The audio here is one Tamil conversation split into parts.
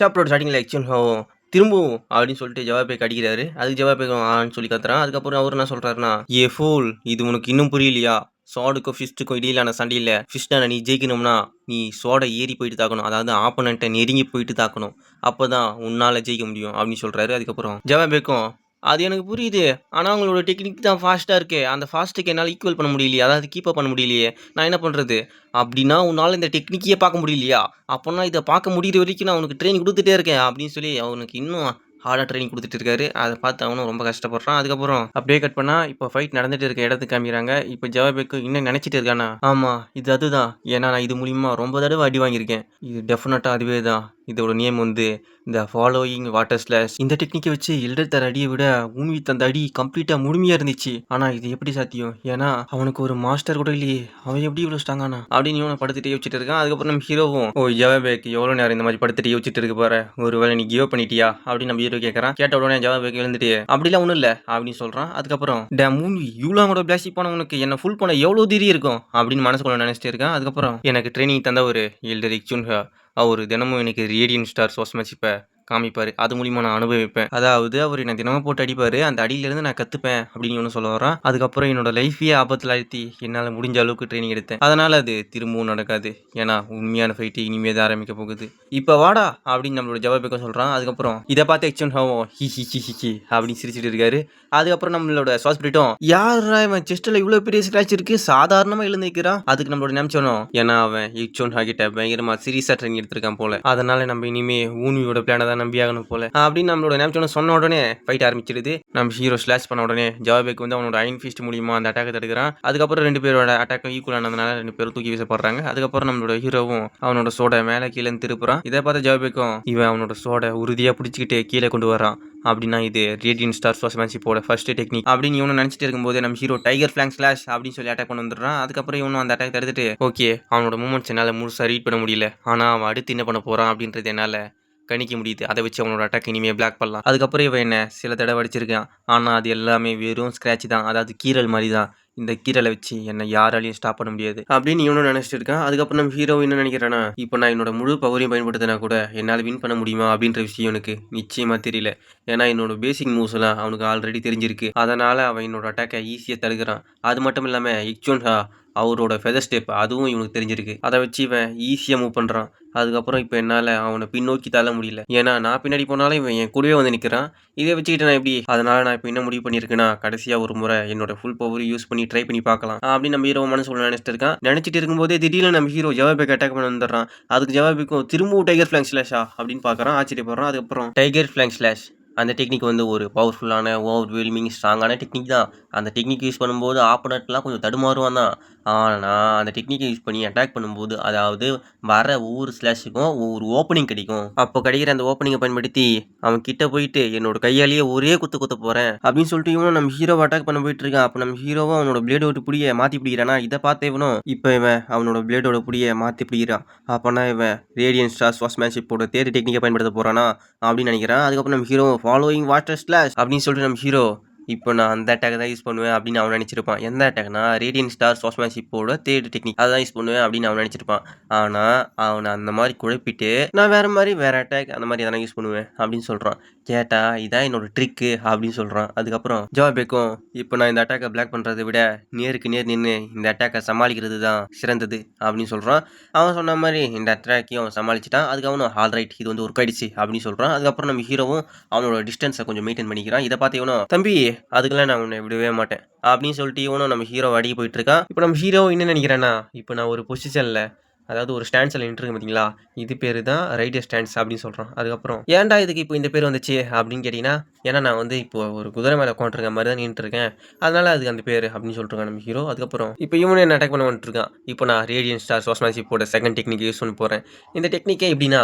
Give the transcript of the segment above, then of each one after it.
சாப்டரோட ஸ்டார்டிங்கில் ஆகும் திரும்பவும் அப்படின்னு சொல்லிட்டு ஜவாபேக் அடிக்கிறாரு. அதுக்கு ஜவாபேக்கும் ஆன்னு சொல்லி கத்துறான் அதுக்கப்புறம் அவர் என்ன சொல்றாருன்னா ஏ ஃபூல் இது உனக்கு இன்னும் புரியலையா? சோடுக்கும் ஃபிஸ்ட்டுக்கும் இடையிலான சண்டையில் ஃபிஸ்டான நீ ஜெயிக்கணும்னா நீ சோடை ஏறி போயிட்டு தாக்கணும். அதாவது ஆப்போனண்ட்டை நெருங்கி போயிட்டு தாக்கணும். அப்போ தான் உன்னால் ஜெயிக்க முடியும் அப்படின்னு சொல்கிறாரு அதுக்கப்புறம் ஜவாபேக்கும் அது எனக்கு புரியுது. ஆனால் அவங்களோட டெக்னிக் தான் ஃபாஸ்ட்டாக இருக்கே. அந்த ஃபாஸ்ட்டுக்கு என்னால் ஈக்குவல் பண்ண முடியலையே. அதாவது கீப் அப் பண்ண முடியலையே. நான் என்ன பண்ணுறது அப்படின்னா உன்னால் இந்த டெக்னிக்கையே பார்க்க முடியலையா? அப்போனா இதை பார்க்க முடிகிற வரைக்கும் நான் உனக்கு ட்ரைனிங் கொடுத்துட்டே இருக்கேன் அப்படின்னு சொல்லி அவனுக்கு இன்னும் ஹார்டாக ட்ரைனிங் கொடுத்துட்டு இருக்காரு. அதை பார்த்து அவனும் ரொம்ப கஷ்டப்படுறான். அதுக்கப்புறம் அப்படியே கட் பண்ணால் இப்போ ஃபைட் நடந்துட்டு இருக்க இடத்துக்கு காமிக்கிறாங்க இப்போ ஜவாபேக்கு இன்னும் நினச்சிட்டு இருக்கானா? ஆமாம் இது அதுதான். ஏன்னா நான் இது மூலியமாக ரொம்ப தடவை அடி வாங்கியிருக்கேன். இது டெஃபினட்டாக அதுவே தான் இதோட நேம் வந்து இந்த ஃபாலோயிங் வாட்டர் ஸ்லாஷ் இந்த டெக்னிக்கை வச்சு எல்டர் தர அடியை விட ஊன்வி தந்த அடி கம்ப்ளீட்டாக முழுமையாக இருந்துச்சு. ஆனால் இது எப்படி சாத்தியம்? ஏன்னா அவனுக்கு ஒரு மாஸ்டர் கூட இல்லையே. அவன் எப்படி இவ்வளோ ஸ்ட்ராங்கானா அப்படின்னு இவனை படுத்துட்டு யோசிச்சுட்டு இருக்கான். அதுக்கப்புறம் நம்ம ஹீரோவும் ஓ ஜவாபேக் எவ்வளோ நேரம் இந்த மாதிரி படுத்துட்டு யோசிச்சுட்டு இருக்க பாரு ஒரு வேளை நீ கிவ் பண்ணிட்டியா? அப்படின்னு நம்ம ஹீரோ கேட்குறான் கேட்ட உடனே ஜவாபேக் எழுந்துட்டு அப்படிலாம் ஒன்றும் இல்லை அப்படின்னு சொல்கிறான் அதுக்கப்புறம் டே மூவி இவ்வளோ கூட பிளாஸ்டிக் போனவனுக்கு என்ன ஃபுல் பண்ண எவ்வளோ திரி இருக்கும்? அப்படின்னு மனசுக்குள்ள நினச்சிட்டு இருக்கான். அதுக்கப்புறம் எனக்கு ட்ரைனிங் தந்த ஒரு எல்டர் இக்சுன்ஹா அவர் தினமும் எனக்கு ரேடியன் ஸ்டார் சோஸ்மேட்சிப்பை காமிப்பார். அது மூலிமா நான் அனுபவிப்பேன். அதாவது அவர் என்னை தினமும் போட்டு அடிப்பார். அந்த அடியிலேருந்து நான் கற்றுப்பேன் அப்படின்னு ஒன்று சொல்ல வரான் அதுக்கப்புறம் என்னோட லைஃபையே ஆபத்தில் அழுத்தி என்னால் முடிஞ்ச அளவுக்கு ட்ரைனிங் எடுத்தேன். அதனால் அது திரும்பவும் நடக்காது. ஏன்னா உண்மையான ஃபைட்டு இனிமே தான் ஆரம்பிக்க போகுது. இப்போ வாடா அப்படின்னு நம்மளோட ஜவாபேக்கம் சொல்கிறான் அதுக்கப்புறம் இதை பார்த்து எக்ஸ்டன் ஆகும் ஹி ஹி ஹி ஹி ஹி அப்படின்னு சிரிச்சிட்டு இருக்காரு. அதுக்கப்புறம் நம்மளோட சாஸ்பிரிட்டும் யார் இவன் செஸ்ட்டில் இவ்வளோ பெரிய ஸ்க்ராட்ச் இருக்கு? சாதாரணமாக எழுந்து நிற்கிறான் அதுக்கு நம்மளோட நினைச்சோனும் ஏன்னா அவன் இச்சோன் ஹாகிட்ட பயங்கரமாக சீரியஸாக ட்ரைனிங் எடுத்திருக்கான் போல. அதனால நம்ம இனிமே ஊனியோட பிளானை தான் நம்பியாகணும் போல. அப்படின்னு நம்மளோட நினைச்சோன்னு சொன்ன உடனே ஃபைட் ஆரம்பிச்சிருது. நம்ம ஹீரோ ஸ்லாஷ் பண்ண உடனே ஜவாபேக் வந்து அவனோட அயன் ஃபீஸ்ட் மூலியமா அந்த அட்டாக்கை தடுக்கிறான். அதுக்கப்புறம் ரெண்டு பேரோட அட்டாக்கும் ஈக்குவல் ஆனதுனால ரெண்டு பேரும் தூக்கி வீசப்படுறாங்க. அதுக்கப்புறம் நம்மளோட ஹீரோவும் அவனோட சோட மேலே கீழே திருப்புறான். இதை பார்த்த ஜவாபேக்கும் இவன் அவனோட சோட உறுதியாக பிடிச்சிக்கிட்டு கீழே கொண்டு வரான் அப்படின்னா இது ரேடியன் ஸ்டார் ஃபர்ஸ்ட்மேன்ஷிப்போட ஃபர்ஸ்ட் டெக்னிக் அப்படின்னு இவனும் நினச்சிட்டு இருக்கும்போது நம்ம ஹீரோ டைகர் ஃபிளாங் ஸ்லாஷ் அப்படின்னு சொல்லி அட்டாக் கொண்டு வந்துடுறான். அதுக்கப்புறம் இவனும் அந்த அட்டாக் தடுத்துட்டு ஓகே அவனோட மூமெண்ட்ஸ் என்னால் முழுசாக ரீட் பண்ண முடியல. ஆனால் அவன் அடுத்து என்ன பண்ண போகிறான் அப்படின்றது என்னால் கணிக்க முடியுது. அதை வச்சு அவனோட அட்டாக் இனிமேல் பிளாக் பண்ணலாம். அதுக்கப்புறம் இவன் என்ன? சில தடவை அடிச்சிருக்கான். ஆனால் அது எல்லாமே வெறும் ஸ்க்ராட்ச் தான். அதாவது கீரல் மாதிரி தான். இந்த கீரலை வச்சு என்னை யாராலையும் ஸ்டாப் பண்ண முடியாது. அப்படின்னு இவனும் நினச்சிட்டு இருக்கான். அதுக்கப்புறம் நம்ம ஹீரோ என்ன நினைக்கிறானா இப்போ நான் என்னோட முழு பவரையும் பயன்படுத்தினா கூட என்னால் வின் பண்ண முடியுமா? அப்படின்ற விஷயம் எனக்கு நிச்சயமாக தெரியல. ஏன்னா என்னோட பேசிக் மூவ்ஸ்லாம் அவனுக்கு ஆல்ரெடி தெரிஞ்சிருக்கு. அதனால் அவன் என்னோட அட்டாக்கை ஈஸியாக தடுக்கிறான். அது மட்டும் இல்லாமல் இக்சோன்ஹா அவரோட ஃபெதர் ஸ்டெப் அதுவும் இவனுக்கு தெரிஞ்சிருக்கு. அதை வச்சு இவன் ஈஸியாக மூவ் பண்ணுறான் அதுக்கப்புறம் இப்போ என்னால் அவனை பின்னோக்கி தள்ள முடியல. ஏன்னா நான் பின்னாடி போனாலும் இவன் என் கூடவே வந்து நிற்கிறான் இதை வச்சுக்கிட்டு நான் எப்படி? அதனால் நான் இப்போ என்ன முடிவு பண்ணியிருக்கேன்னா கடைசியாக ஒரு முறை என்னோட ஃபுல் பவர் யூஸ் பண்ணி ட்ரை பண்ணி பார்க்கலாம். அப்படின்னு நம்ம ஹீரோ மனசு நினைச்சிட்டு இருக்கான். நினச்சிட்டு இருக்கும்போதே திடீர்னு நம்ம ஹீரோ ஜவாபிக்கு அட்டாக் பண்ண வந்துடுறான். அதுக்கு ஜவாபிக்கும் திரும்பவும் டைகர் ஃபிளாங் ஸ்லாஷா அப்படின்னு பார்க்குறான். ஆச்சரியப்படுறான். அதுக்கப்புறம் டைகர் ஃபிளாங் ஸ்லாஷ் அந்த டெக்னிக் வந்து ஒரு பவர்ஃபுல்லான ஓவர் வெல்மிங் ஸ்ட்ராங்கான டெக்னிக் தான். அந்த டெக்னிக் யூஸ் பண்ணும்போது ஆப்போனட்லாம் கொஞ்சம் தடுமாறுவான் தான். ஆனால் அந்த டெக்னிக்கை யூஸ் பண்ணி அட்டாக் பண்ணும்போது அதாவது வர ஒவ்வொரு ஸ்லாஷுக்கும் ஒவ்வொரு ஓப்பனிங் கிடைக்கும். அப்போ கிடைக்கிற அந்த ஓப்பனிங்கை பயன்படுத்தி அவன் கிட்ட போயிட்டு என்னோட கையாலேயே ஒரே குத்து குத்த போகிறேன் அப்படின்னு சொல்லிட்டு இவனும் நம்ம ஹீரோவை அட்டாக் பண்ண போயிட்டு இருக்கான். அப்போ நம்ம ஹீரோவும் அவனோட பிளேடோட பிடிய மாற்றி பிடிக்கிறானா? இதை பார்த்து இவனும் இப்போ இவன் அவனோட பிளேடோட பிடிய மாற்றி பிடிக்கிறான். அப்போனா இவன் ரேடியன் ஸ்டார் ஸ்வாஸ்மேன்ஷிப்போட தேர்ட் டெக்னிக்கை பயன்படுத்த போகிறானா அப்படின்னு நினைக்கிறான். அதுக்கப்புறம் நம்ம ஹீரோ ஃபாலோயிங் வாட்டர் ஸ்லாஷ் அப்படின்னு சொல்லிட்டு நம்ம ஹீரோ இப்போ நான் அந்த அட்டாக் தான் யூஸ் பண்ணுவேன் அப்படின்னு அவன் நினச்சிருப்பான். எந்த அட்டாக்னா ரேடியன் ஸ்டார் சோஸ்மேன்ஷிப்போட தேர்ட் டெக்னிக் அதான் யூஸ் பண்ணுவேன் அப்படின்னு அவன் நினச்சிருப்பான். ஆனால் அவனை அந்த மாதிரி குழப்பிட்டு நான் வேறு மாதிரி வேறு அட்டாக் அந்த மாதிரி எதனா யூஸ் பண்ணுவேன் அப்படின்னு சொல்கிறான் கேட்டா இதான் என்னோட ட்ரிக்கு அப்படின்னு சொல்கிறான் அதுக்கப்புறம் ஜவாபேக்கும் இப்போ நான் இந்த அட்டாக்கை பிளாக் பண்ணுறதை விட நேருக்கு நேர் நின்று இந்த அட்டாக்கை சமாளிக்கிறது தான் சிறந்தது அப்படின்னு சொல்கிறான் அவன் சொன்ன மாதிரி இந்த அட்டாக்கையும் அவன் சமாளிச்சிட்டான். அதுக்கு அவனும் ஆல் ரைட் இது வந்து ஒர்க் ஆயிடுச்சு அப்படின்னு சொல்கிறான் அதுக்கப்புறம் நம்ம ஹீரோவும் அவனோட டிஸ்டன்ஸை கொஞ்சம் மெயின்டைன் பண்ணிக்கிறான். இதை பார்த்து இவனும் தம்பி அதுக்கெல்லாம் நான் உன்னை விடவே மாட்டேன். அப்படின்னு சொல்லிட்டு இவனும் நம்ம ஹீரோ அடிக்க போயிட்டு இருக்கான். இப்போ நம்ம ஹீரோ என்ன நினைக்கிறேன்னா இப்போ நான் ஒரு பொசிஷனில் அதாவது ஒரு ஸ்டாண்ட்ஸில் நின்றுருக்கு பார்த்தீங்களா இது பேர் தான் ரைடியர் ஸ்டாண்ட்ஸ் அப்படின்னு சொல்கிறோம் அதுக்கப்புறம் ஏன்டா இதுக்கு இப்போ இந்த பேர் வந்துச்சு? அப்படின்னு கேட்டிங்கன்னா ஏன்னா நான் வந்து இப்போ ஒரு குதிரை மேலே உட்காந்துருக்க மாதிரி தான் நின்றுருக்கேன். அதனால அதுக்கு அந்த பேர் அப்படின்னு சொல்லிருக்கான் நம்ம ஹீரோ அதுக்கப்புறம் இப்போ இவனு என்ன அட்டாக் பண்ண வந்துட்டுருக்கான்? இப்போ நான் ரேடியன் ஸ்டார் சோஸ்மேன்ஷிப்போட செகண்ட் டெக்னிக் யூஸ் பண்ண போகிறேன் இந்த டெக்னிக்கே எப்படின்னா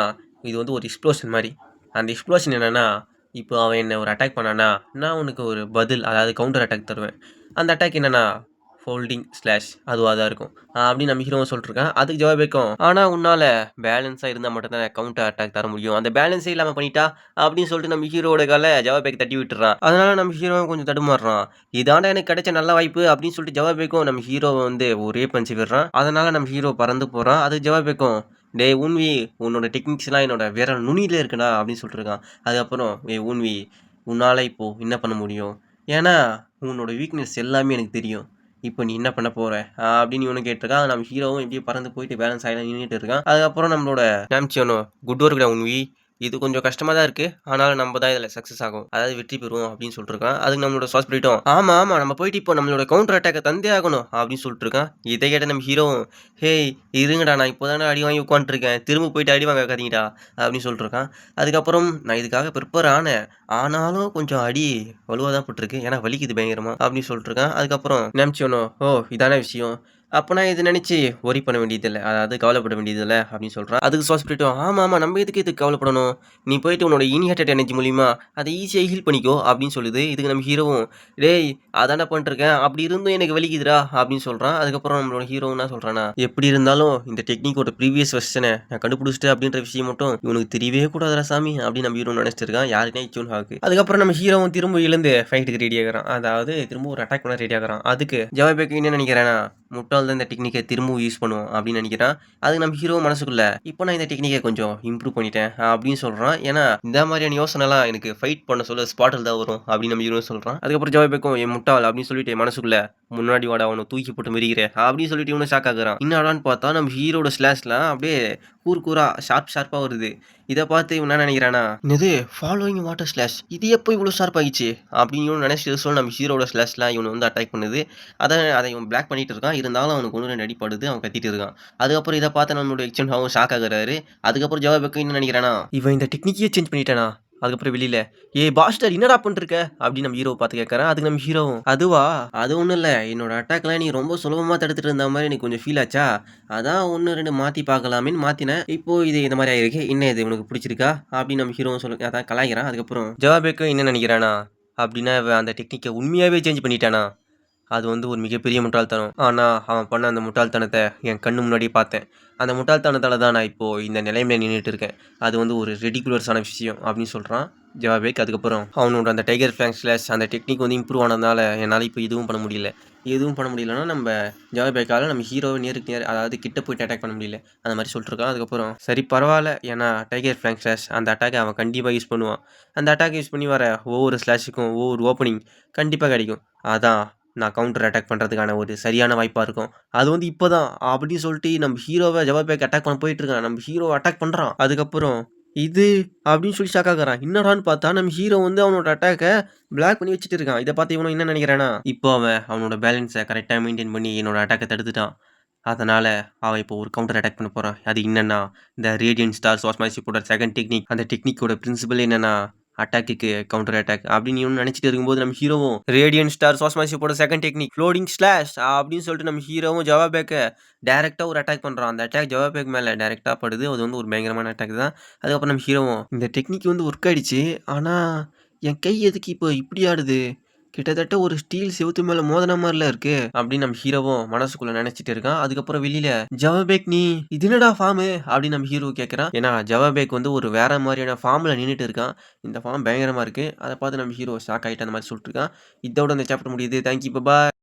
இது வந்து ஒரு எக்ஸ்ப்ளோஷன் மாதிரி. அந்த எக்ஸ்ப்ளோஷன் என்னென்னா இப்போ அவன் என்ன ஒரு அட்டாக் பண்ணானா நான் உனக்கு ஒரு பதில் அதாவது கவுண்டர் அட்டாக் தருவேன். அந்த அட்டாக் என்னென்னா ஃபோல்டிங் ஸ்லாஷ் அதுவாக தான் இருக்கும். அப்படின்னு நம்ம ஹீரோவும் சொல்லிட்டுருக்கான். அதுக்கு ஜவாபேக்கும் ஆனால் உன்னால் பேலன்ஸாக இருந்தால் மட்டும்தான் கவுண்டர் அட்டாக் தர முடியும். அந்த பேலன்ஸே இல்லாமல் பண்ணிட்டா அப்படின்னு சொல்லிட்டு நம்ம ஹீரோட கால ஜவாபேக் தட்டி விட்டுறான். அதனால நம்ம ஹீரோவும் கொஞ்சம் தடுமாறுறான். இதாண்டா எனக்கு கிடைச்ச நல்ல வாய்ப்பு அப்படின்னு சொல்லிட்டு ஜவாபேக்கும் நம்ம ஹீரோவை வந்து ஒரே பஞ்சு விடுறான். அதனால நம்ம ஹீரோ பறந்து போகிறான் அதுக்கு ஜவாபேக்கும் டேய் ஊன்வி உன்னோட டெக்னிக்ஸ்லாம் என்னோட விரல் நுனியில் இருக்குடா அப்படின்னு சொல்லிட்டு அதுக்கப்புறம் ஏ ஊன்வி உன்னால் இப்போது என்ன பண்ண முடியும்? ஏன்னா உன்னோட வீக்னஸ் எல்லாமே எனக்கு தெரியும். இப்போ நீ என்ன பண்ண போகிற அப்படின்னு இவனு கேட்டிருக்கான். நம்ம ஹீரோவும் இப்படியே பறந்து போயிட்டு பேலன்ஸ் ஆகி நின்றுட்டு இருக்கான். அதுக்கப்புறம் நம்மளோட நாம்ச்சியோனோ குட் ஒர்க்குடா உன்வி இது கொஞ்சம் கஷ்டமாக தான் இருக்குது ஆனாலும் நம்ம தான் இதில் சக்ஸஸ் ஆகும். அதாவது வெற்றி பெறுவோம் அப்படின்னு சொல்லிட்டுருக்கான். அதுக்கு நம்மளோட சாஸ் பண்ணிட்டோம் ஆமாம் ஆமாம் நம்ம போயிட்டு இப்போ நம்மளோட கவுண்டர் அட்டாக்கை தந்தே ஆகணும் அப்படின்னு சொல்லிட்டு இருக்கான் இதை கேட்ட நம்ம ஹீரோவும் ஹேய் இருங்கடா. நான் இப்போ தானே அடி வாங்கி உட்காந்துருக்கேன் திரும்ப போயிட்டு அடி வாங்க கதீங்கடா அப்படின்னு சொல்லிட்டு அதுக்கப்புறம் நான் இதுக்காக ப்ரிப்பேர் ஆனேன். ஆனாலும் கொஞ்சம் அடி வலுவாக தான் போட்டிருக்கு. ஏன்னா வலிக்குது பயங்கரமா அப்படின்னு சொல்லிட்டு இருக்கான் அதுக்கப்புறம் நினைச்சோனோ ஓ இதான விஷயம். அப்போ நான் இது நினச்சி ஒரி பண்ண வேண்டியதில்லை. அதாவது கவலைப்பட வேண்டியதில்லை அப்படின்னு சொல்கிறான் அதுக்கு சுவாஸ் பண்ணிட்டோம் ஆமாம் ஆமாம் நம்ம எதுக்கு இதுக்கு கவலைப்படணும்? நீ போயிட்டு உன்னோட இனிஹேட்டட் எனர்ஜி மூலிமா அதை ஈஸியாக ஹீல் பண்ணிக்கோ அப்படின்னு சொல்லுது. இதுக்கு நம்ம ஹீரோவும் டேய் அதானே பண்ணிருக்கேன் அப்படி இருந்தும் எனக்கு வலிக்குதுடா அப்படின்னு சொல்கிறான் அதுக்கப்புறம் நம்மளோட ஹீரோ என்ன சொல்கிறானா எப்படி இருந்தாலும் இந்த டெக்னிக்கோட ப்ரீவியஸ் வெர்ஷனை நான் கண்டுபிடிச்சிட்டு அப்படின்ற விஷயம் மட்டும் இவனுக்கு தெரியவே கூடாதுடா சாமி அப்படின்னு நம்ம ஹீரோ நினச்சிட்டு இருக்கான் யாருனே இச்சூன் ஹாக்கு அதுக்கப்புறம் நம்ம ஹீரோவும் திரும்ப எழுந்து ஃபைட்டுக்கு ரெடி ஆகிறான். அதாவது திரும்ப ஒரு அட்டாக் பண்ண ரெடி ஆகிறான். அதுக்கு ஜவாபேக்கு என்ன நினைக்கிறேன்னா முட்டாள் தான் இந்த டெக்னிக்கை திரும்பவும் யூஸ் பண்ணுவோம் அப்படின்னு நினைக்கிறான். அதுக்கு நம்ம ஹீரோ மனசுக்குள்ள இப்போ நான் இந்த டெக்னிக்கை கொஞ்சம் இம்ப்ரூவ் பண்ணிட்டேன் அப்படின்னு சொல்கிறான் ஏன்னா இந்த மாதிரியான யோசனைலாம் எனக்கு ஃபைட் பண்ண சொல்ல ஸ்பாட்டில் தான் வரும் அப்படின்னு நம்ம ஹீரோ சொல்கிறான் அதுக்கப்புறம் ஜவாபேக்கும் என் முட்டாள் அப்படின்னு சொல்லிட்டு மனசுக்குள்ள முன்னாடி வாடா அவனை தூக்கி போட்டு மிரிக்கிறேன் அப்படின்னு சொல்லிட்டு இவனை ஷாக் ஆகுறான். என்னடான்னு பார்த்தா நம்ம ஹீரோட ஸ்லாஷ்லாம் அப்படியே கூர் கூரா ஷார்ப் ஷார்ப்பாக வருது. இதை பார்த்து இவன் என்ன நினைக்கிறானா இது ஃபாலோயிங் வாட்டர் ஸ்லாஷ் இது எப்போ இவ்வளோ ஷார்ப் ஆகிச்சு அப்படின்னு இவன் நினச்சிட்டு நம்ம ஹீரோட ஸ்லாஷ்லாம் இவன் வந்து அட்டாக் பண்ணுது. அதை அதை இவன் பிளாக் பண்ணிட்டு இருக்கான். இருந்தாலும் அவனுக்கு ஒன்று ரெண்டு அடிப்படுது அவன் கத்திட்டு இருக்கான். அதுக்கப்புறம் இதை பார்த்து நம்மளோட எக்ஸ்டென்ட் ஆகும் ஷாக் ஆகுறாரு. அதுக்கப்புறம் ஜவாபுக்கு என்ன நினைக்கிறானா இவன் இந்த டெக்னிக்கையே சேஞ்ச் பண்ணிட்டானா? அதுக்கப்புறம் வெளியில ஏ பாஸ்டர் என்னடா பண்ணிருக்க? அப்படின்னு நம்ம ஹீரோ பார்த்து கேட்கறேன் அதுக்கு நம்ம ஹீரோவும் அதுவா? அது ஒன்றும் இல்லை. என்னோட அட்டாக்லாம் நீ ரொம்ப சுலபமாக தடுத்துட்டு இருந்த மாதிரி எனக்கு கொஞ்சம் ஃபீல் ஆச்சா? அதான் ஒன்று ரெண்டு மாற்றி பார்க்கலாமேன்னு மாற்றினேன் இப்போ இது இந்த மாதிரி ஆயிருக்கு. என்ன இது? உனக்கு பிடிச்சிருக்கா? அப்படின்னு நம்ம ஹீரோவும் சொல்ல அதான் கலாய்கிறான் அதுக்கப்புறம் ஜவாபேக்கு என்ன நினைக்கிறானா? அப்படின்னா அந்த டெக்னிக்கை உண்மையாகவே சேஞ்ச் பண்ணிட்டானா? அது வந்து ஒரு மிகப்பெரிய முட்டாள்தனம். ஆனால் அவன் பண்ண அந்த முட்டாள்தனத்தை என் கண்ணு முன்னாடி பார்த்தேன். அந்த முட்டாள்தனத்தால் தான் நான் இப்போது இந்த நிலைமையில நின்றுட்டு இருக்கேன். அது வந்து ஒரு ரெடிகுலர்ஸான விஷயம் அப்படின்னு சொல்கிறான் ஜவாபேக். அதுக்கப்புறம் அவனோட அந்த டைகர் ஃபேங் ஸ்லாஷ் அந்த டெக்னிக் வந்து இம்ப்ரூவ் ஆனதுனால என்னால் இப்போ எதுவும் பண்ண முடியல. எதுவும் பண்ண முடியலன்னா நம்ம ஜவாபேக்கால் நம்ம ஹீரோவை நேருக்கு நேர் அதாவது கிட்ட போயிட்டு அட்டாக் பண்ண முடியல. அந்த மாதிரி சொல்லிட்டுருக்கான். அதுக்கப்புறம் சரி பரவாயில்ல. ஏன்னா டைகர் ஃபேங் ஸ்லாஷ் அந்த அட்டாக்கை அவன் கண்டிப்பாக யூஸ் பண்ணுவான். அந்த அட்டாக் யூஸ் பண்ணி வர ஒவ்வொரு ஸ்லாஷுக்கும் ஒவ்வொரு ஓப்பனிங் கண்டிப்பாக கிடைக்கும். அதான் நான் கவுண்டர் அட்டாக் பண்ணுறதுக்கான ஒரு சரியான வாய்ப்பாக இருக்கும். அது வந்து இப்போ தான் அப்படின்னு சொல்லிட்டு நம்ம ஹீரோவை ஜவாபேக் அட்டாக் பண்ண போயிட்டு இருக்கான். நம்ம ஹீரோ அட்டாக் பண்ணுறான் அதுக்கப்புறம் இது அப்படின்னு சொல்லி ஷாக் ஆகிறான். என்னடான்னு பார்த்தா நம்ம ஹீரோ வந்து அவனோட அட்டாக்கை பிளாக் பண்ணி வச்சுட்டு இருக்கான். இதை பார்த்து இவனும் என்ன நினைக்கிறானா இப்போ அவன் அவனோட பேலன்ஸை கரெக்டாக மெயின்டைன் பண்ணி என்னோட அட்டாக்கை தடுத்துட்டான். அதனால் அவன் இப்போ ஒரு கவுண்டர் அட்டாக் பண்ண போகிறான் அது என்னென்னா இந்த ரேடியன் ஸ்டார் வாஸ்மாசிப்போட செகண்ட் டெக்னிக் அந்த டெக்னிக்கோட பிரின்சிபல் என்னென்னா அட்டாக்கு கவுண்டர் அட்டாக் அப்படின்னு இவனு நினச்சிட்டு இருக்கும்போது நம்ம ஹீரோவும் ரேடியன் ஸ்டார் சாஸ்மாசிப்போட செகண்ட் டெக்னிக் ஃப்ளோடிங் ஸ்லாஷ் அப்படின்னு சொல்லிட்டு நம்ம ஹீரோவும் ஜவாபேக்கை டேரெக்டாக ஒரு அட்டாக் பண்ணுறான் அந்த அட்டாக் ஜவாபேக் மேலே டேரெக்டாக படுது. அது வந்து ஒரு பயங்கரமான அட்டாக் தான். அதுக்கப்புறம் நம்ம ஹீரோவும் இந்த டெக்னிக் வந்து ஒர்க் ஆயிடுச்சு. ஆனால் என் கை எதுக்கு இப்போ இப்படி ஆடுது? கிட்டத்தட்ட ஒரு ஸ்டீல் செவுத்து மேல மோதன மாதிரில இருக்கு அப்படின்னு நம்ம ஹீரோவும் மனசுக்குள்ள நினைச்சிட்டு இருக்கான். அதுக்கப்புறம் வெளியில ஜவபேக் நீ இது என்னடா ஃபார்மு அப்படின்னு நம்ம ஹீரோ கேட்கறான் ஏன்னா ஜவபேக் வந்து ஒரு வேற மாதிரியான ஃபார்ம்ல நின்றுட்டு இருக்கான். இந்த ஃபார்ம் பயங்கரமா இருக்கு. அதை பார்த்து நம்ம ஹீரோ ஷாக் ஆகிட்டு அந்த மாதிரி சொல்லிட்டு இருக்கான். இதோட இந்த சாப்டர் முடியுது. Thank you bye